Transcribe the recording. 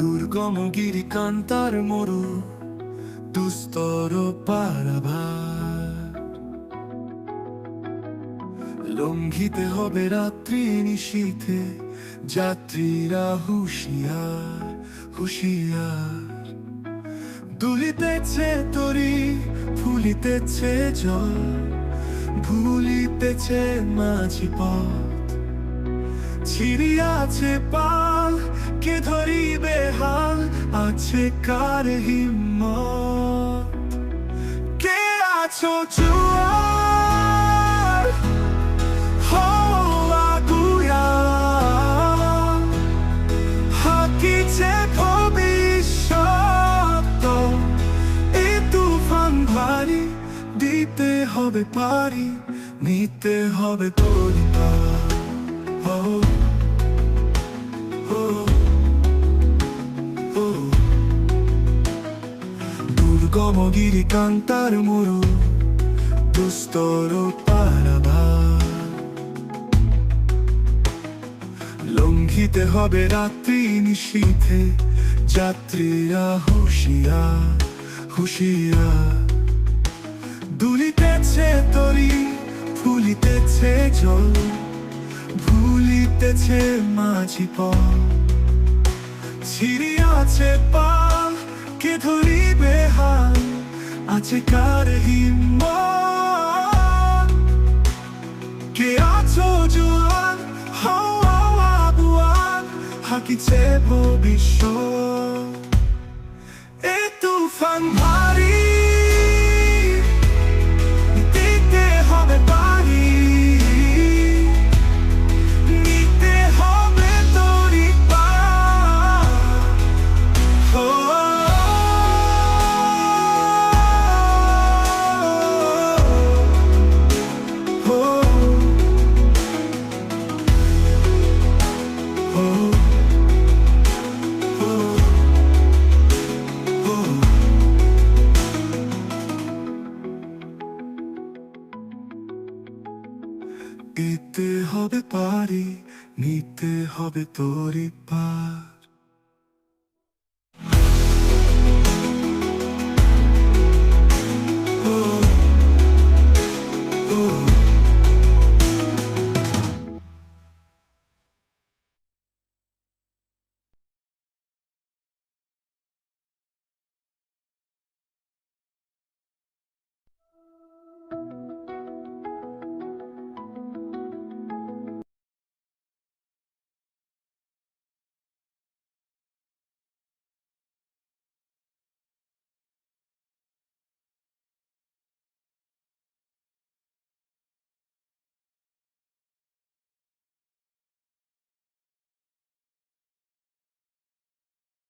দুর্গম গিরি কান্তার মরু, দুস্তর পারাভার লঙ্ঘিতে হবে রাত্রি নিশীথে, যাত্রীরা হুশিয়ার হুশিয়ার। দুলিতেছে তরি, ফুলিতেছে জল, ভুলিতেছে মাঝি পথ ছিড়িয়াছে পাল আছে কার হিম্মত? কে আছো জুয়ার? হো আগুয়া। হাকিছে ভবিষ্যৎ এ তুফান দিতে হবে পারি নিতে হবে পরিবার oh, দুর্গম গিরি কান্তার মরু দুস্তর পারাভার লঙ্ঘিতে হবে রাত্রি নিশীথে যাত্রীরা হুশিয়ার হুশিয়ার দুলিতেছে তরি ফুলিতেছে জল ভুলিতেছে মাঝি পথ ছিড়িয়াছে পাল কে ধরিবে আছে কার হিম্মত? কে আছো জোয়ান? হাওয়া আবুয়ান হাকিছে ভবিষ্যৎ। দিতে হবে পারি নিতে হবে তোরই পার।